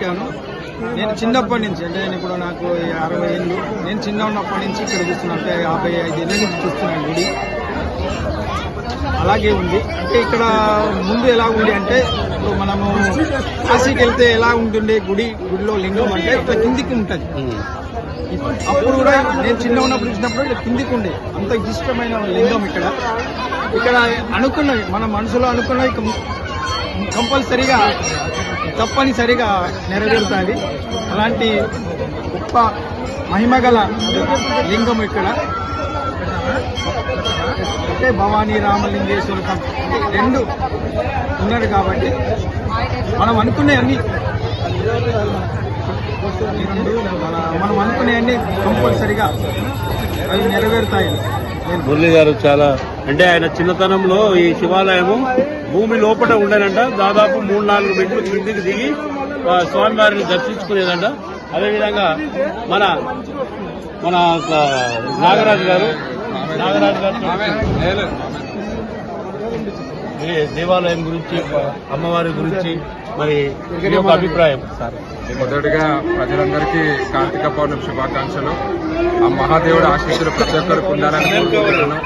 పుట్టాను నేను చిన్నప్పటి నుంచి అంటే నేను ఇప్పుడు నాకు అరవై ఏళ్ళు నేను చిన్న ఉన్నప్పటి నుంచి ఇక్కడ చూస్తున్నాను అంటే యాభై ఐదు ఏళ్ళ నుంచి చూస్తున్నాను గుడి. అలాగే ఉంది. అంటే ఇక్కడ ముందు ఎలా ఉంది అంటే ఇప్పుడు మనము కాశీకి వెళ్తే ఎలా ఉంటుండే గుడి గుడిలో లింగం అంటే ఇట్లా కిందికి ఉంటుంది. అప్పుడు కూడా నేను చిన్న ఉన్నప్పుడు చూసినప్పుడు ఇట్లా కిందికి ఉండే. అంత ఇష్టమైన లింగం ఇక్కడ. ఇక్కడ అనుకున్నవి మన మనసులో అనుకున్నవి కంపల్సరీగా తప్పనిసరిగా నెరవేరుతుంది అలాంటి గొప్ప మహిమగల లింగం ఇక్కడ. అంటే భవానీ రామలింగేశ్వర రెండు ఉన్నారు కాబట్టి మనం అనుకునేవన్నీ మనం అనుకునేవన్నీ కంపల్సరిగా అవి నెరవేరుతాయి. మురళి గారు చాలా అంటే ఆయన చిన్నతనంలో ఈ శివాలయము భూమి లోపల ఉండేనంట దాదాపు మూడు నాలుగు మెట్లు కిందికి దిగి స్వామివారిని దర్శించుకునేదంట. అదేవిధంగా మన మన నాగరాజు గారు నాగరాజు గారు ఈ దేవాలయం గురించి అమ్మవారి గురించి మరి మీ యొక్క అభిప్రాయం? మొదటిగా ప్రజలందరికీ కార్తీక పౌర్ణమి శుభాకాంక్షలు. ఆ మహాదేవుడు ఆశీస్సులు ప్రతి ఒక్కరికి ఉండాలని కోరుకుంటున్నాను.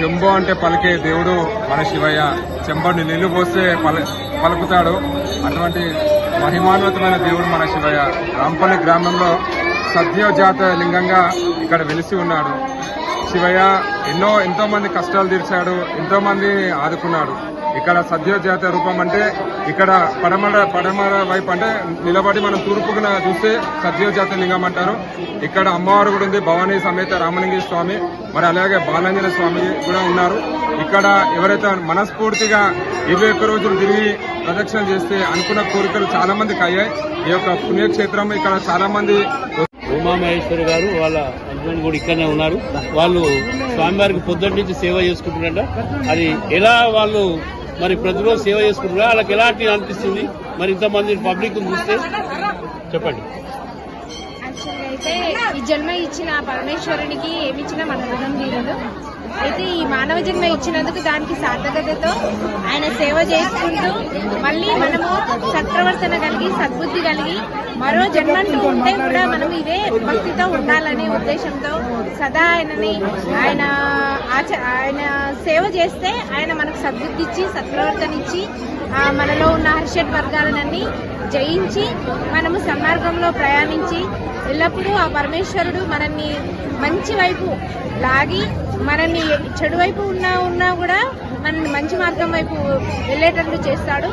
చెంబు అంటే పలికే దేవుడు మన శివయ్య. చెంబడిని నీళ్ళు పోస్తే పల పలుకుతాడు. అటువంటి మహిమాన్వితమైన దేవుడు మన శివయ్య. రాంపల్లి గ్రామంలో సద్యోజాత లింగంగా ఇక్కడ వెలిసి ఉన్నాడు. శివయ్య ఎన్నో ఎంతో మంది కష్టాలు తీర్చాడు ఎంతోమంది ఆదుకున్నాడు. ఇక్కడ సద్యోజాత రూపం అంటే ఇక్కడ పడమర పడమర వైపు అంటే నిలబడి మనం తూర్పున చూస్తే సద్యోజాత లింగం అంటారు. ఇక్కడ అమ్మవారు కూడా ఉంది భవానీ సమేత రామలింగేశ్వర స్వామి మరి అలాగే బాలాంజన స్వామి కూడా ఉన్నారు. ఇక్కడ ఎవరైతే మనస్ఫూర్తిగా ఇరవై ఒక్క రోజులు తిరిగి ప్రదక్షిణ చేస్తే అనుకున్న కోరికలు చాలా మందికి అయ్యాయి. ఈ యొక్క పుణ్యక్షేత్రం ఇక్కడ చాలా మంది ఉమామహేశ్వరి గారు వాళ్ళ హస్బెండ్ కూడా ఇక్కడనే ఉన్నారు. వాళ్ళు స్వామివారికి పొద్దున్న నుంచి సేవ చేసుకుంటున్నారంట. అది ఎలా వాళ్ళు మరి ప్రతిరోజు సేవ చేసుకుంటున్నారు? వాళ్ళకి ఎలాంటి అనిపిస్తుంది? మరి ఇంతమంది పబ్లిక్ చూస్తే చెప్పండి. అయితే ఈ జన్మ ఇచ్చిన పరమేశ్వరునికి ఏమిచ్చినా మన రుణం తీరదు. అయితే ఈ మానవ జన్మ ఇచ్చినందుకు దానికి సార్థకతతో ఆయన సేవ చేసుకుంటూ మళ్ళీ మనము సత్ప్రవర్తన కలిగి సద్బుద్ధి కలిగి మరో జన్మంటూ ఉంటే కూడా మనం ఇదే భక్తితో ఉండాలనే ఉద్దేశంతో సదా ఆయనని ఆయన ఆచ ఆయన సేవ చేస్తే ఆయన మనకు సద్బుద్ధి ఇచ్చి సత్ప్రవర్తన ఇచ్చి మనలో ఉన్న హర్షడ్ వర్గాలన్నీ జయించి మనము సన్మార్గంలో ప్రయాణించి ఎల్లప్పుడూ ఆ పరమేశ్వరుడు మనల్ని మంచి వైపు లాగి మనల్ని చెడు వైపు ఉన్నా ఉన్నా కూడా మనల్ని మంచి మార్గం వైపు వెళ్ళేటట్లు చేస్తాడు.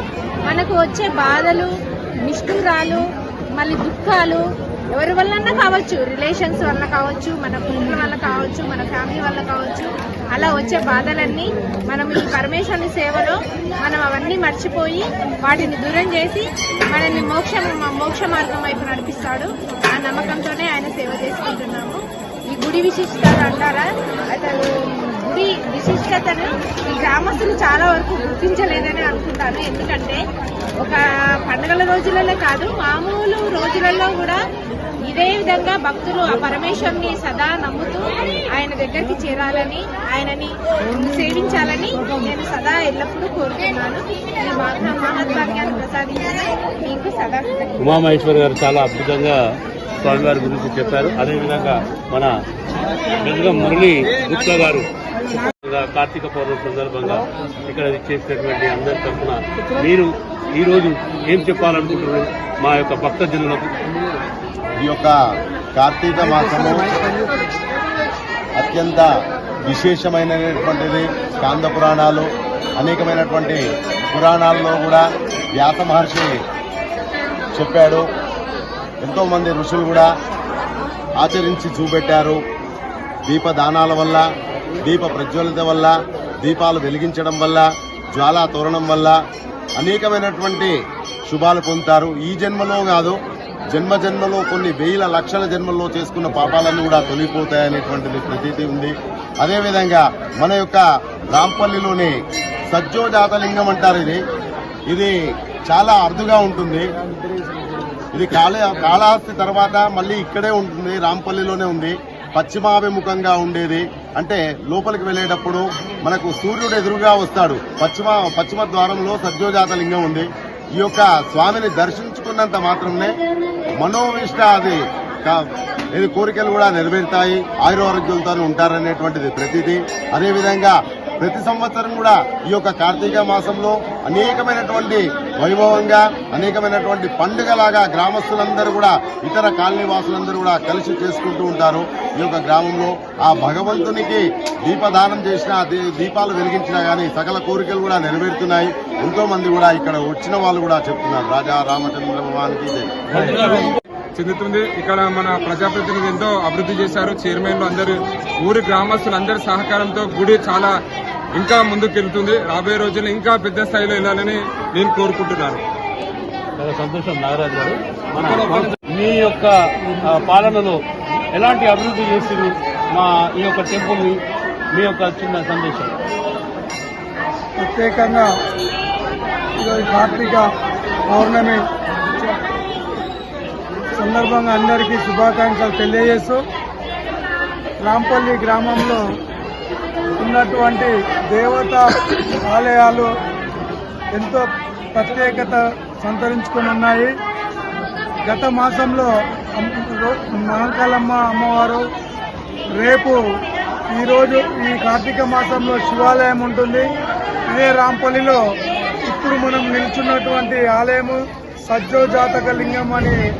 మనకు వచ్చే బాధలు నిష్ఠూరాలు మళ్ళీ దుఃఖాలు ఎవరి వల్లన్నా కావచ్చు. రిలేషన్స్ వల్ల కావచ్చు మన కుటుంబం వల్ల కావచ్చు మన ఫ్యామిలీ వల్ల కావచ్చు. అలా వచ్చే బాధలన్నీ మనం ఈ పరమేశ్వరుని సేవలో మనం అవన్నీ మర్చిపోయి వాటిని దూరం చేసి మనల్ని మోక్ష మోక్ష మార్గం వైపు నడిపిస్తాడు. ఆ నమ్మకంతోనే ఆయన సేవ చేసుకుంటున్నాము. ఈ గుడి విశిష్టాలు అంటారా? అసలు విశిష్టతను ఈ గ్రామస్తులు చాలా వరకు గుర్తించలేదని అనుకుంటాను. ఎందుకంటే ఒక పండుగల రోజులలో కాదు మామూలు రోజులలో కూడా ఇదే విధంగా భక్తులు ఆ పరమేశ్వరుని సదా నమ్ముతూ ఆయన దగ్గరికి చేరాలని ఆయనని సేవించాలని నేను సదా ఎల్లప్పుడూ కోరుతున్నాను ఈ మహా మహత్వాన్ని ప్రసాదించిన మీకు సదా ఉమామహేశ్వర్ గారు చాలా అద్భుతంగా స్వామివారి గురించి చెప్పారు. అదేవిధంగా మన గంగం మురళి గుప్తా గారు కార్తీక పౌర్ణమి సందర్భంగా ఇక్కడ చేసినటువంటి అందరి తరఫున మీరు ఈ రోజు ఏం చెప్పాలనుకుంటున్నారు? మా యొక్క భక్తజనులకు ఈ యొక్క కార్తీక మాసము అత్యంత విశేషమైనటువంటిది. కాంద పురాణాలు అనేకమైనటువంటి పురాణాల్లో కూడా వ్యాస మహర్షి చెప్పాడు. ఎంతోమంది ఋషులు కూడా ఆచరించి చూపెట్టారు. దీపదానాల వల్ల దీప ప్రజ్వలిత వల్ల దీపాలు వెలిగించడం వల్ల జ్వాలా తోరణం వల్ల అనేకమైనటువంటి శుభాలు పొందుతారు. ఈ జన్మలో కాదు జన్మ జన్మలో కొన్ని వేల లక్షల జన్మల్లో చేసుకున్న పాపాలన్నీ కూడా తొలిపోతాయనేటువంటిది ప్రతీతి ఉంది. అదేవిధంగా మన యొక్క రాంపల్లిలోని సజ్జోజాతలింగం అంటారు ఇది. ఇది చాలా అరుదుగా ఉంటుంది. ఇది కాళ కాళహస్తి తర్వాత మళ్ళీ ఇక్కడే ఉంటుంది రాంపల్లిలోనే ఉంది. పశ్చిమాభిముఖంగా ఉండేది. అంటే లోపలికి వెళ్ళేటప్పుడు మనకు సూర్యుడు ఎదురుగా వస్తాడు. పశ్చిమ పశ్చిమ ద్వారంలో సజ్జోజాత లింగం ఉంది. ఈ యొక్క స్వామిని దర్శించుకున్నంత మాత్రమే మనోవిష్ట అది కోరికలు కూడా నెరవేరుతాయి. ఆయురారోగ్యాలతో ఉంటారనేటువంటిది ప్రతిదీ. అదేవిధంగా ప్రతి సంవత్సరం కూడా ఈ యొక్క కార్తీక మాసంలో అనేకమైనటువంటి వైభవంగా అనేకమైనటువంటి పండుగలాగా గ్రామస్తులందరూ కూడా ఇతర కాలనీ వాసులందరూ కూడా కలిసి చేసుకుంటూ ఉంటారు. ఈ యొక్క గ్రామంలో ఆ భగవంతునికి దీపదానం చేసిన దీ- దీపాలు వెలిగించినా కానీ సకల కోరికలు కూడా నెరవేరుతున్నాయి. ఎంతో మంది కూడా ఇక్కడ వచ్చిన వాళ్ళు కూడా చెప్తున్నారు. రాజా రామచంద్ర భగవానికి చెందుతుంది ఇక్కడ మన ప్రజాప్రతినిధి ఎంతో అభివృద్ధి చేశారు. చైర్మన్లు అందరు ఊరి గ్రామస్తులు అందరి సహకారంతో గుడి చాలా ఇంకా ముందుకు వెళ్తుంది రాబోయే రోజుల్లో ఇంకా పెద్ద స్థాయిలో వెళ్ళాలని నేను కోరుకుంటున్నాను. చాలా సంతోషం నాగరాజు గారు. మన మీ యొక్క పాలనలో ఎలాంటి అభివృద్ధి చేసిరు మా ఈ యొక్క టెంపుల్ మీ యొక్క చిన్న సందేశం? ప్రత్యేకంగా ఈరోజు కార్తీక పౌర్ణమి సందర్భంగా అందరికీ శుభాకాంక్షలు తెలియజేస్తూ రాంపల్లి గ్రామంలో ఉన్నటువంటి దేవతా ఆలయాలు ఎంతో ప్రత్యేకత సంతరించుకొని ఉన్నాయి. గత మాసంలో అమ్- మహంకాళమ్మ అమ్మవారు రేపు ఈరోజు ఈ కార్తీక మాసంలో శివాలయం ఉంటుంది. ఇదే రాంపల్లిలో ఇప్పుడు మనం నిల్చున్నటువంటి ఆలయము సజ్జో జాతక లింగం అని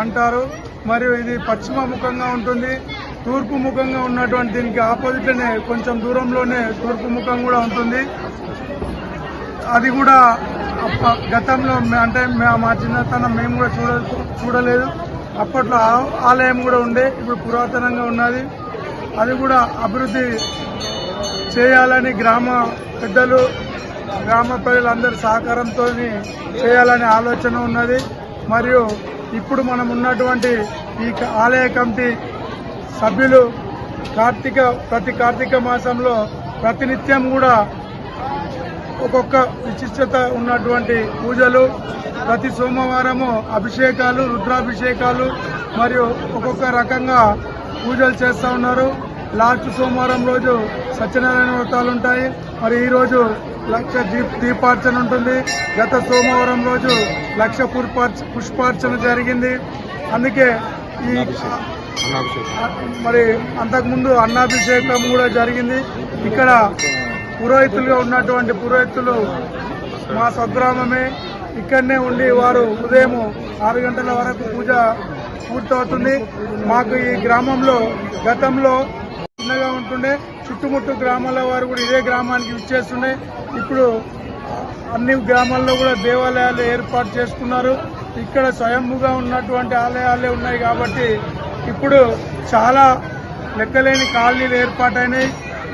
అంటారు. మరియు ఇది పశ్చిమ ముఖంగా ఉంటుంది. తూర్పు ముఖంగా ఉన్నటువంటి దీనికి ఆపోజిట్లోనే కొంచెం దూరంలోనే తూర్పు ముఖం కూడా ఉంటుంది. అది కూడా అప్ప- గతంలో అంటే మా చిన్నతనం మేము కూడా చూడ చూడలేదు. అప్పట్లో ఆ- ఆలయం కూడా ఉండే ఇప్పుడు పురాతనంగా ఉన్నది. అది కూడా అభివృద్ధి చేయాలని గ్రామ పెద్దలు గ్రామ ప్రజలందరి సహకారంతో చేయాలనే ఆలోచన ఉన్నది. మరియు ఇప్పుడు మనం ఉన్నటువంటి ఈ క- ఆలయ కమిటీ సభ్యులు కార్తీక ప్రతి కార్తీక మాసంలో ప్రతినిత్యం కూడా ఒక్కొక్క విశిష్టత ఉన్నటువంటి పూజలు ప్రతి సోమవారము అభిషేకాలు రుద్రాభిషేకాలు మరియు ఒక్కొక్క రకంగా పూజలు చేస్తూ ఉన్నారు. లాస్ట్ సోమవారం రోజు సత్యనారాయణ వ్రతాలు ఉంటాయి. మరి ఈరోజు లక్ష దీప్ దీపార్చన ఉంటుంది. గత సోమవారం రోజు లక్ష పుష్పార్చ పుష్పార్చన జరిగింది. అందుకే ఈ మరి అంతకుముందు అన్నాభిషేకం కూడా జరిగింది. ఇక్కడ పురోహితులుగా ఉన్నటువంటి పురోహితులు మా స్వగ్రామమే. ఇక్కడనే ఉండి వారు ఉదయం ఆరు గంటల వరకు పూజ పూర్తవుతుంది. మాకు ఈ గ్రామంలో గతంలో చిన్నగా ఉంటుండే. చుట్టుముట్టు గ్రామాల వారు కూడా ఇదే గ్రామానికి ఇచ్చేస్తుండే ఇప్పుడు అన్ని గ్రామాల్లో కూడా దేవాలయాలు ఏర్పాటు చేసుకున్నారు. ఇక్కడ స్వయంభుగా ఉన్నటువంటి ఆలయాలే ఉన్నాయి కాబట్టి ఇప్పుడు చాలా లెక్కలేని కాలనీలు ఏర్పాటైనాయి.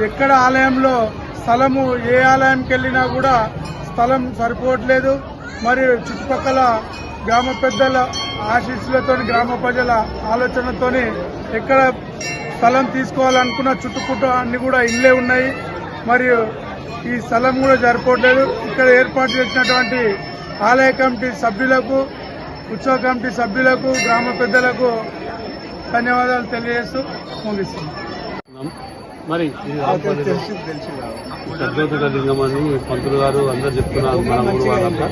ఎక్కడ ఆలయంలో స్థలము ఏ ఆలయంకి వెళ్ళినా కూడా స్థలం సరిపోవట్లేదు. మరియు చుట్టుపక్కల గ్రామ పెద్దల ఆశీస్సులతో గ్రామ ప్రజల ఆలోచనతో ఎక్కడ స్థలం తీసుకోవాలనుకున్న చుట్టుపుట్టు అన్ని కూడా ఇల్లే ఉన్నాయి. మరియు ఈ స్థలం కూడా సరిపోవట్లేదు. ఇక్కడ ఏర్పాటు చేసినటువంటి ఆలయ కమిటీ సభ్యులకు ఉత్సవ కమిటీ సభ్యులకు గ్రామ పెద్దలకు ధన్యవాదాలు తెలియజేస్తూ ముగిస్తున్నాం మరి ఈ సద్యోతిక లింగం అని పంతులు గారు అందరు చెప్తున్నారు మన ఊరు వాళ్ళంతా.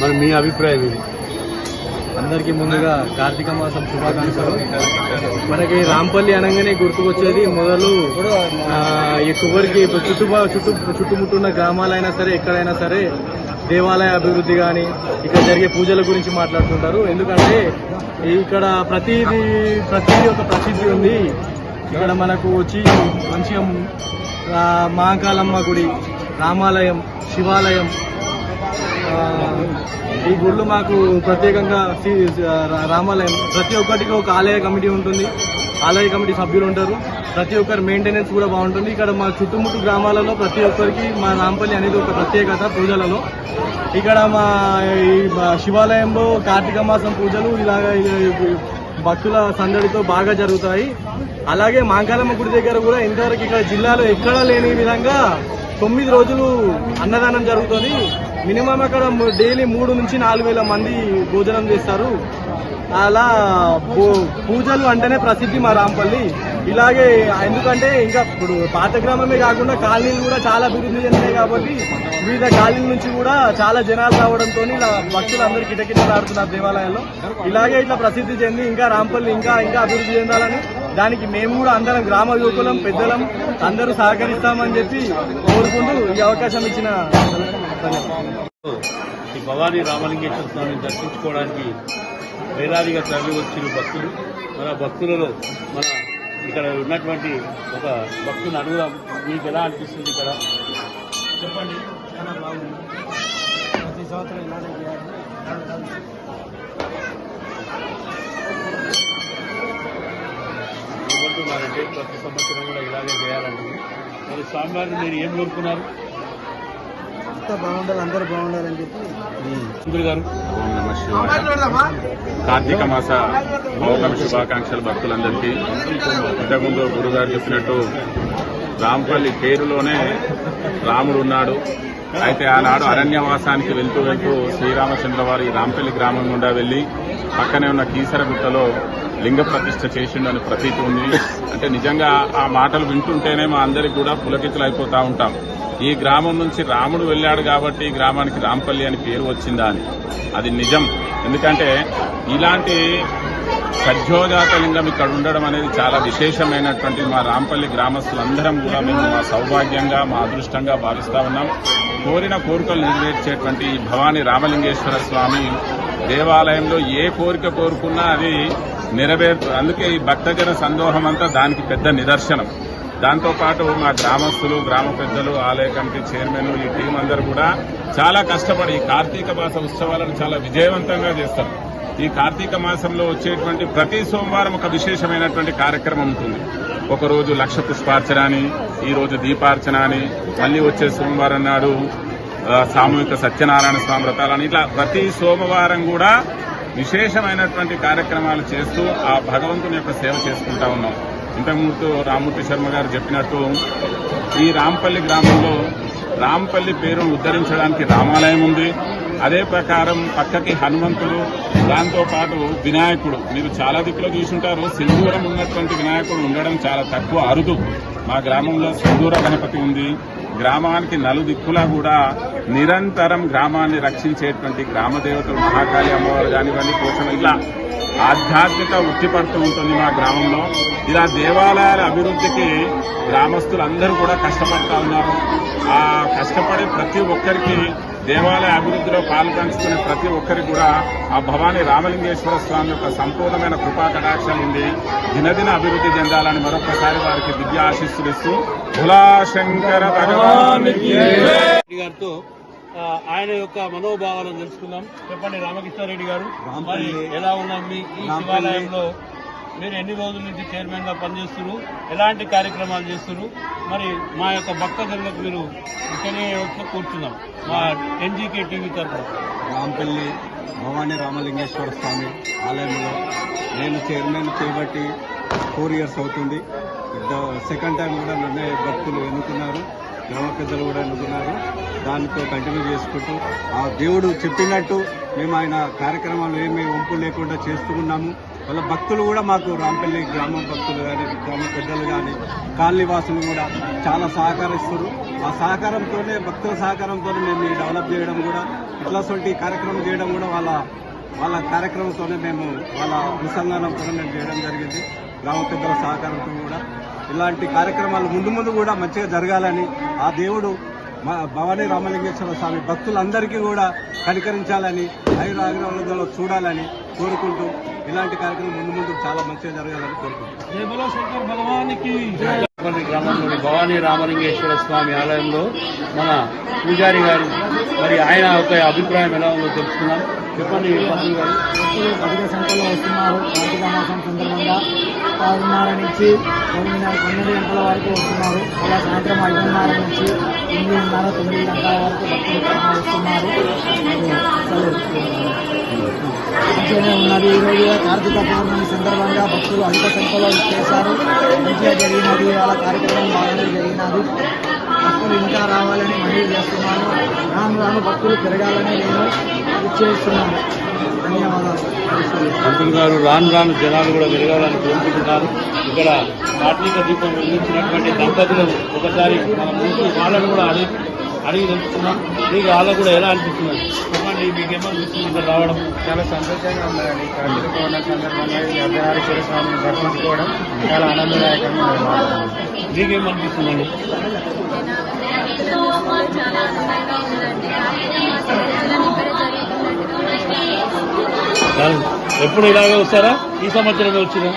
మరి మీ అభిప్రాయం ఇది అందరికీ ముందుగా కార్తీక మాసం శుభాకాంక్షలు. మనకి రాంపల్లి అనగానే గుర్తుకొచ్చేది మొదలు ఆ, ఎక్కువరికి చుట్టూ చుట్టూ చుట్టుముట్టున్న గ్రామాలైనా సరే ఎక్కడైనా సరే దేవాలయ అభివృద్ధి కానీ ఇక్కడ జరిగే పూజల గురించి మాట్లాడుతుంటారు. ఎందుకంటే ఇక్కడ ప్రతిదీ ప్రతిదీ ఒక ప్రసిద్ధి ఉంది. ఇక్కడ మనకు వచ్చి మంచిగా మహాకాలమ్మ గుడి రామాలయం శివాలయం ఈ గుళ్ళు మాకు ప్రత్యేకంగా రామాలయం. ప్రతి ఒక్కటికి ఒక ఆలయ కమిటీ ఉంటుంది. ఆలయ కమిటీ సభ్యులు ఉంటారు. ప్రతి ఒక్కరి మెయింటెనెన్స్ కూడా బాగుంటుంది. ఇక్కడ మా చుట్టుముట్టు గ్రామాలలో ప్రతి ఒక్కరికి మా రాంపల్లి అనేది ఒక ప్రత్యేకత పూజలలో. ఇక్కడ మా ఈ శివాలయంలో కార్తీక మాసం పూజలు ఇలాగ భక్తుల సందడితో బాగా జరుగుతాయి. అలాగే మాంకాలమ్మ గుడి దగ్గర కూడా ఇంతవరకు ఇక్కడ జిల్లాలో ఎక్కడా లేని విధంగా తొమ్మిది రోజులు అన్నదానం జరుగుతుంది. మినిమం అక్కడ డైలీ మూడు నుంచి నాలుగు వేల మంది భోజనం చేస్తారు. అలా పూజలు అంటేనే ప్రసిద్ధి మా రాంపల్లి. ఇలాగే ఎందుకంటే ఇంకా ఇప్పుడు పాత గ్రామమే కాకుండా కాలనీలు కూడా చాలా అభివృద్ధి చెందినాయి కాబట్టి వివిధ కాలనీల నుంచి కూడా చాలా జనాలు రావడంతో ఇలా భక్తులు అందరూ కిటకిటలాడుతున్నారు దేవాలయంలో ఇలాగే ఇట్లా ప్రసిద్ధి చెంది ఇంకా రాంపల్లి ఇంకా ఇంకా అభివృద్ధి చెందాలని దానికి మేము కూడా అందరం గ్రామ యువకులం పెద్దలం అందరూ సహకరిస్తామని చెప్పి కోరుకుంటూ ఈ అవకాశం ఇచ్చిన ధన్యవాదాలు. ఈ భవానీ రామలింగేశ్వర స్వామిని దర్శించుకోవడానికి వేలాదిగా తరలి వచ్చిన భక్తులు. మన భక్తులలో మన ఇక్కడ ఉన్నటువంటి ఒక భక్తుని అడుగుదాం. మీకు ఎలా అనిపిస్తుంది ఇక్కడ? చెప్పండి. చాలా బాగుంది. ప్రతి సంవత్సరం ఏమంటున్నారంటే ప్రతి సంవత్సరం కూడా ఇలాగే చేయాలంటుంది మరి స్వామివారిని మీరు ఏం కోరుకున్నారు? అంతా బాగుండాలి అందరూ బాగుండాలని చెప్పి. సుందరి గారు. ఓం నమ శివాయ. కార్తీక మాస మౌకం శుభాకాంక్షలు భక్తులందరికీ. ఇంతకుముందు గురుగారు చెప్పినట్టు రాంపల్లి పేరులోనే రాముడు ఉన్నాడు. అయితే ఆనాడు అరణ్యవాసానికి వెళ్తూ వెళ్తూ శ్రీరామచంద్ర వారు ఈ రాంపల్లి గ్రామం గుండా వెళ్ళి పక్కనే ఉన్న కీసరగుట్టలో లింగ ప్రతిష్ఠ చేసిండని ప్రతీతి ఉంది. అంటే నిజంగా ఆ మాటలు వింటుంటేనే మా అందరికి కూడా పులకితులు అయిపోతా ఉంటాం. ఈ గ్రామం నుంచి రాముడు వెళ్ళాడు కాబట్టి ఈ గ్రామానికి రాంపల్లి అని పేరు వచ్చిందా అని. అది నిజం. ఎందుకంటే ఇలాంటి సజ్జోజాత లింగం ఇక్కడ ఉండడం అనేది చాలా విశేషమైనటువంటి మా రాంపల్లి గ్రామస్తులందరం కూడా మేము మా సౌభాగ్యంగా మా అదృష్టంగా భావిస్తా ఉన్నాం. కోరిన కోరికలు నెరవేర్చేటువంటి ఈ భవానీ రామలింగేశ్వర స్వామి దేవాలయంలో ఏ కోరిక కోరుకున్నా అది నెరవేరు అందుకే ఈ భక్తజన సందోహం అంతా దానికి పెద్ద నిదర్శనం. దాంతోపాటు మా గ్రామస్తులు గ్రామ పెద్దలు ఆలయ కమిటీ చైర్మన్ ఈ టీం అందరూ కూడా చాలా కష్టపడి ఈ కార్తీక మాస ఉత్సవాలను చాలా విజయవంతంగా చేస్తారు. ఈ కార్తీక మాసంలో వచ్చేటువంటి ప్రతి సోమవారం ఒక విశేషమైనటువంటి కార్యక్రమం ఉంటుంది. ఒకరోజు లక్ష పుష్పార్చన అని ఈరోజు దీపార్చన అని మళ్ళీ వచ్చే సోమవారం నాడు సామూహిక సత్యనారాయణ స్వామి వ్రతాలని ఇట్లా ప్రతి సోమవారం కూడా విశేషమైనటువంటి కార్యక్రమాలు చేస్తూ ఆ భగవంతుని యొక్క సేవ చేసుకుంటా ఉన్నాం. ఇంతకుముందు రామూర్తి శర్మ గారు చెప్పినట్టు ఈ రాంపల్లి గ్రామంలో రాంపల్లి పేరును ఉద్ధరించడానికి రామాలయం ఉంది. అదే ప్రకారం పక్కకి హనుమంతుడు దాంతో పాటు వినాయకుడు. మీరు చాలా దిక్కులో చూసుంటారు. సింధూరం ఉన్నటువంటి వినాయకుడు ఉండడం చాలా తక్కువ అరుదు. మా గ్రామంలో సింధూర గణపతి ఉంది. గ్రామానికి నలుదిక్కులా కూడా నిరంతరం గ్రామాన్ని రక్షించేటువంటి గ్రామదేవతలు మహాకాళి అమ్మవారు కానివ్వండి పోషణ ఇలా ఆధ్యాత్మిక ఉట్టిపడుతూ ఉంటుంది మా గ్రామంలో. ఇలా దేవాలయాల అభివృద్ధికి గ్రామస్తులందరూ కూడా కష్టపడతా ఉన్నారు. ఆ కష్టపడే ప్రతి ఒక్కరికి దేవాలయ అభివృద్ధిలో పాలు పంచుకునే ప్రతి ఒక్కరికి కూడా ఆ భవానీ రామలింగేశ్వర స్వామి యొక్క సంపూర్ణమైన కృపా కటాక్షం ఉంది దినదిన అభివృద్ధి చెందాలని మరొకసారి వారికి దివ్య ఆశీస్సులు ఇస్తూ భులాశంకర గారితో ఆయన యొక్క మనోభావాలను తెలుసుకుందాం. చెప్పండి రామకృష్ణారెడ్డి గారు. ఎలా ఉన్నాం మీ ఈ శివాలయంలో? మీరు ఎన్ని రోజుల నుంచి చైర్మన్గా పనిచేస్తున్నారు? ఎలాంటి కార్యక్రమాలు చేస్తున్నారు? మరి మా యొక్క భక్తజనులకు మీరు తెలియవచ్చు కూర్చున్నాం. మా ఎన్జీకే టీవీ తరఫున. రాంపల్లి భవానీ రామలింగేశ్వర స్వామి ఆలయంలో నేను చైర్మన్ చేపట్టి ఫోర్ ఇయర్స్ అవుతుంది. సెకండ్ టైం కూడా నన్నే భక్తులు ఎన్నుకున్నారు. గ్రామ పెద్దలు కూడా ఎన్నుకున్నారు. దానితో కంటిన్యూ చేసుకుంటూ ఆ దేవుడు చెప్పినట్టు మేము ఆయన కార్యక్రమాలు ఏమీ వంపు లేకుండా చేస్తూ ఉన్నాము. వాళ్ళ భక్తులు కూడా మాకు రాంపల్లి గ్రామ భక్తులు కానీ గ్రామ పెద్దలు కానీ కాలనీవాసులు కూడా చాలా సహకరిస్తారు ఆ సహకారంతోనే భక్తుల సహకారంతోనే మేము డెవలప్ చేయడం కూడా ఇట్లాంటి కార్యక్రమం చేయడం కూడా వాళ్ళ వాళ్ళ కార్యక్రమంతోనే మేము వాళ్ళ అనుసంధానంతో మేము చేయడం జరిగింది. గ్రామ పెద్దల సహకారంతో కూడా. ఇలాంటి కార్యక్రమాలు ముందు ముందు కూడా మంచిగా జరగాలని ఆ దేవుడు మా భవానీ రామలింగేశ్వర స్వామి భక్తులందరికీ కూడా కనికరించాలని ఆయురాగ్రహాలలో చూడాలని కోరుకుంటూ ఇలాంటి కార్యక్రమం ముందు ముందు చాలా మంచిగా జరగాలని కోరుకుంటున్నాం. రామపల్లి గ్రామంలోని భవానీ రామలింగేశ్వర స్వామి ఆలయంలో మన పూజారి గారు మరి ఆయన యొక్క అభిప్రాయం ఎలా ఉందో తెలుసుకుందాం. చెప్పండి పంతులు గారు. అధిక సంఖ్యలో వస్తున్నారు? కార్తీక మాసం సందర్భంగా ఆరున్నర నుంచి తొమ్మిదిన్నర పన్నెండు గంటల వరకు వస్తున్నారు. అలా సాయంత్రం ఐదున్నర నుంచి ఎనిమిదిన్నర తొమ్మిది గంటల వరకు భక్తులు వస్తున్నారు. మంచిగానే ఉన్నది. ఈరోజు కార్తీక పౌర్ణమి సందర్భంగా భక్తులు అధిక సంఖ్యలో చేశారు. మంచిగా జరిగినది. వాళ్ళ కార్యక్రమం బాగానే జరిగినది. భక్తులు ఇంకా రావాలని మనవి చేస్తున్నాను రాను రాను భక్తులు పెరగాలని నేను చేస్తున్నాను. ధన్యవాదాలు. మంత్రులు గారు రాను రాను జనాలు కూడా పెరగాలని కోరుకుంటున్నారు. ఇక్కడ కార్తీక దీపం వెలిగించినటువంటి దంపతులు ఒకసారి మన ముందు వాళ్ళను కూడా అడిగి అడిగి తెలుసుకున్నాం. మీకు వాళ్ళకు కూడా ఎలా అనిపిస్తుంది? చెప్పండి మీకు ఏమనిపిస్తుంది? ఇక్కడ రావడం. చాలా సంతోషంగా ఉన్నదండి కార్తీక పౌర్ణమి సందర్భంగా ఈ అర్ధనారీశ్వర స్వామిని దర్శించుకోవడం చాలా ఆనందదాయకంగా ఉంది. మీకేమనిపిస్తుందండి? ఉందండి ఎప్పుడు ఇలాగే వస్తారా? ఈ సంవత్సరమే వచ్చినా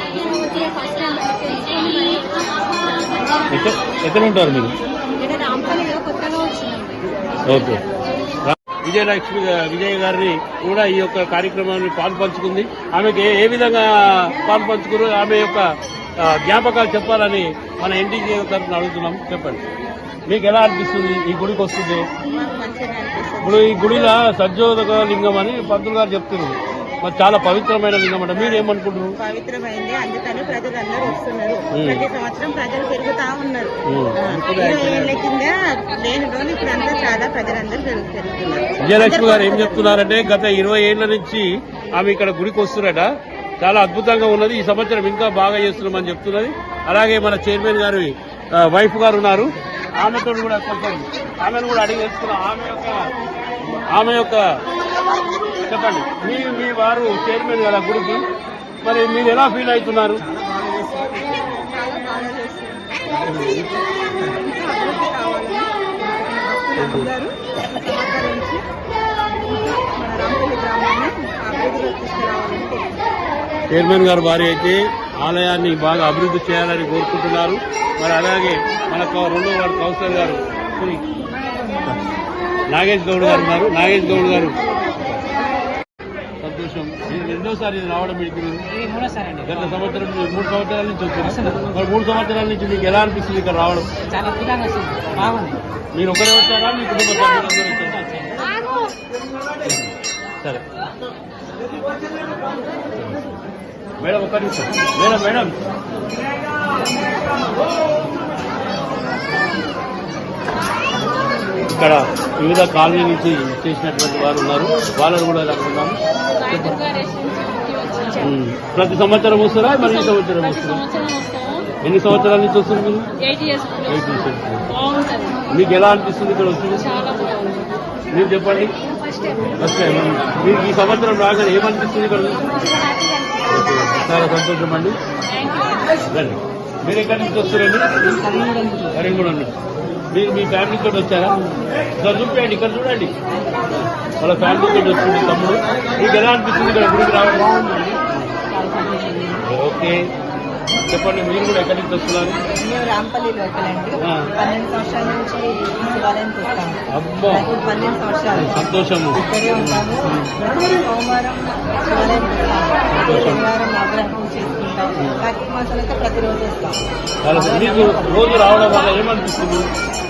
ఎక్కడ ఉంటారు మీరు ఇక్కడ రాంపల్లిలో కొత్తగా వచ్చిందండి ఓకే. విజయలక్ష్మి విజయ్ గారిని కూడా ఈ యొక్క కార్యక్రమాన్ని పాల్పంచుకుంది. ఆమెకి ఏ- విధంగా పాల్పంచుకున్నారు? ఆమె యొక్క జ్ఞాపకాలు చెప్పాలని మన ఎన్డీజీ తరఫున అడుగుతున్నాం. చెప్పండి. మీకు ఎలా అనిపిస్తుంది ఈ గుడికి వస్తుంది ఇప్పుడు ఈ గుడిలో సజ్జోదక లింగం అని పంతులు గారు చెప్తున్నారు. మరి చాలా పవిత్రమైన లింగం అంట మీరు ఏమనుకుంటున్నారు పవిత్రమైంది. అందుకని ప్రజలందరూ వస్తున్నారు. ప్రతి సంవత్సరం ప్రజలు పెరుగుతా ఉన్నారు. ఉమ్. ఆ, ఇరవై ఏళ్ళ కింద లేని రోజు ఇప్పుడంతా చాలా ప్రజలందరూ పెరుగు- పెరుగుతున్నారు విజయలక్ష్మి గారు ఏం చెప్తున్నారంటే గత ఇరవై ఏళ్ళ నుంచి ఆమె ఇక్కడ గుడికి వస్తున్నారట చాలా అద్భుతంగా ఉన్నది. ఈ సంవత్సరం ఇంకా బాగా చేస్తున్నామని చెప్తున్నది. అలాగే మన చైర్మన్ గారి వైఫ్ గారు ఉన్నారు. ఆమెతో కూడా కొంచెం ఆమెను కూడా అడిగి తెలుసుకున్నాం ఆమె యొక్క ఆమె యొక్క చెప్పండి. మీ మీ వారు చైర్మన్ కదా గుడికి మరి మీరు ఎలా ఫీల్ అవుతున్నారు? చైర్మన్ గారు వారి అయితే ఆలయాన్ని బాగా అభివృద్ధి చేయాలని కోరుకుంటున్నారు. మరి అలాగే మన రెండో వారు కౌన్సిలర్ గారు నాగేష్ గౌడ్ గారు ఉన్నారు. నాగేష్ గౌడ్ గారు రెండోసారి ఇది రావడం మీకు గత సంవత్సరం మూడు సంవత్సరాల నుంచి వచ్చింది మరి మూడు సంవత్సరాల నుంచి మీకు ఎలా అనిపిస్తుంది ఇక్కడ రావడం? చాలా అద్భుతంగా వస్తుంది బాగుంది. మీరు ఒకరే వచ్చారా? మీ కుటుంబ సభ్యులందరూ సరే. మేడం ఒక్క నిమిషం. Madam madam. ఇక్కడ వివిధ కాలనీ నుంచి చేసినటువంటి వారు ఉన్నారు. వాళ్ళని కూడా రకం ప్రతి సంవత్సరం వస్తారా మరి ఈ సంవత్సరం వస్తారా ఎన్ని సంవత్సరాల నుంచి వస్తుంది? మీకు ఎలా అనిపిస్తుంది ఇక్కడ వస్తుంది? మీరు చెప్పండి. ఫస్ట్ టైం మీకు ఈ సంవత్సరం రాగానే ఏమనిపిస్తుంది ఇక్కడ. చాలా సంతోషం అండి. రండి మీరు ఎక్కడి నుంచి వస్తారండి కరీంగూడెం నుంచి. మీరు మీ ఫ్యామిలీ తోటి వచ్చారా? ఇక్కడ చూపించండి ఇక్కడ చూడండి. వాళ్ళ ఫ్యామిలీ తోటి వచ్చింది తమ్ముడు. మీకు ఎలా అనిపిస్తుంది ఇక్కడ గుడికి రావడం? ఓకే. చెప్పండి మీరు కూడా ఎక్కడి నుంచి వస్తున్నారు? మేము రాంపల్లి లోకల్ అండి. ఆ. పన్నెండు సంవత్సరాల నుంచి శివాలయానికి వస్తాము అబ్బా. నాకు పన్నెండు సంవత్సరాలు. సంతోషము. ఇక్కడే ఉంటాము. ప్రతి సోమవారం శివాలయానికి వస్తాము శనివారం ఆగ్రహం కార్తీక అయితే ప్రతిరోజు వస్తాం. చాలా మీకు రోజు రావడం వల్ల ఏమనిపిస్తుంది?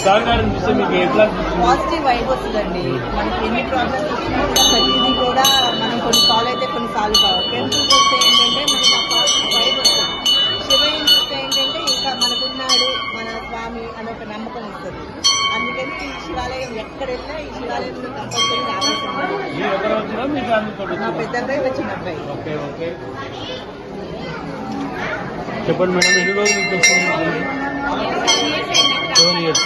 బాగా అనిపిస్తుంది మీకు ఎట్లా పాజిటివ్ వైబ్ వస్తుందండి. మనకి ఎన్ని ప్రాబ్లమ్స్ వచ్చినా కూడా ప్రతిదీ కూడా మనం కొన్ని సాల్వ్ అయితే కొన్ని సాల్వ్ కావాలి ఏంటంటే మనకి పెద్ద అబ్బాయి చిన్న అబ్బాయి. Okay okay. చెప్పండి మేడం ఎన్ని రోజులు నుంచి వస్తుంది సెవెన్ ఇయర్స్.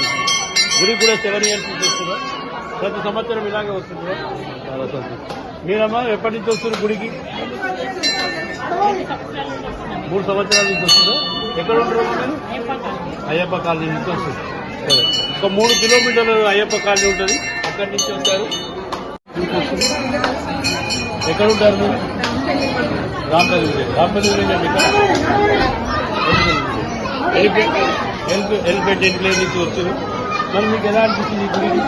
గుడి కూడా సెవెన్ ఇయర్స్ నుంచి వస్తుందా ప్రతి సంవత్సరం ఇలాగే వస్తుందా చాలా సంతోషం. మీరమ్మా ఎప్పటి నుంచి వస్తున్నారు గుడికి? మూడు సంవత్సరాల నుంచి వస్తుందా ఎక్కడ ఉంటారు అయ్యప్ప కాలనీ నుంచి వస్తుంది సరే. ఒక మూడు కిలోమీటర్లు అయ్యప్ప కాలనీ ఉంటుంది. అక్కడి నుంచి వస్తారు? ఎక్కడ ఉంటారు మీరు? Rampalli village. Rampalli village help నుంచి వచ్చింది మరి మీకు ఎలా అనిపిస్తుంది ఈ గుడికి?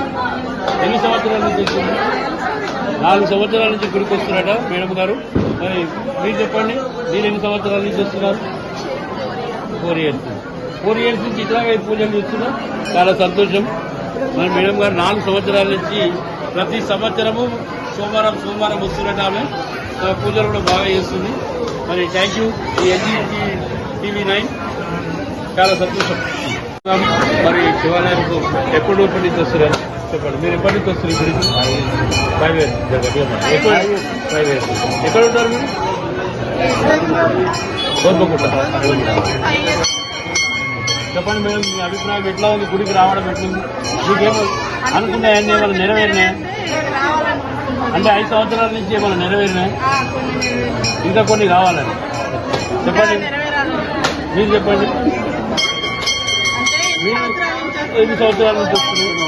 ఎన్ని సంవత్సరాల నుంచి వచ్చింది? నాలుగు సంవత్సరాల నుంచి గుడికి వస్తున్నారట మేడం గారు. మరి మీరు చెప్పండి మీరు ఎన్ని సంవత్సరాల నుంచి వస్తున్నారు? ఫోర్ ఇయర్స్ ఫోర్ ఇయర్స్ నుంచి ఇట్లాగే పూజలు చేస్తున్నా చాలా సంతోషం. మరి మేడం గారు నాలుగు సంవత్సరాల నుంచి ప్రతి సంవత్సరము సోమవారం సోమవారం వస్తున్నట్టు ఆమె. పూజలు కూడా బాగా చేస్తుంది. మరి థ్యాంక్ యూ ఈ ఎన్జీ టీవీ నైన్. చాలా సంతోషం. మరి శివాలయంకు ఎప్పుడు ఎప్పటి నుంచి వస్తారు చెప్పండి. మీరు ఎప్పటి నుంచి వస్తారు ఇక్కడికి? ఫైవ్ ఇయర్స్ ఎక్కడ ఫైవ్ ఇయర్స్ ఎక్కడ ఉంటారు మీరు? కోరుకోకుండా చెప్పండి మేడం మీ అభిప్రాయం ఎట్లా ఉంది? గుడికి రావడం ఎట్లుంది? మీకేమో అనుకున్నాయన్నీ ఏమైనా నెరవేరినాయా? అంటే ఐదు సంవత్సరాల నుంచి ఏమైనా నెరవేరినాయి? ఇంకా కొన్ని కావాలని చెప్పండి. మీరు చెప్పండి. మీరు ఎన్ని సంవత్సరాల నుంచి వస్తున్నారు?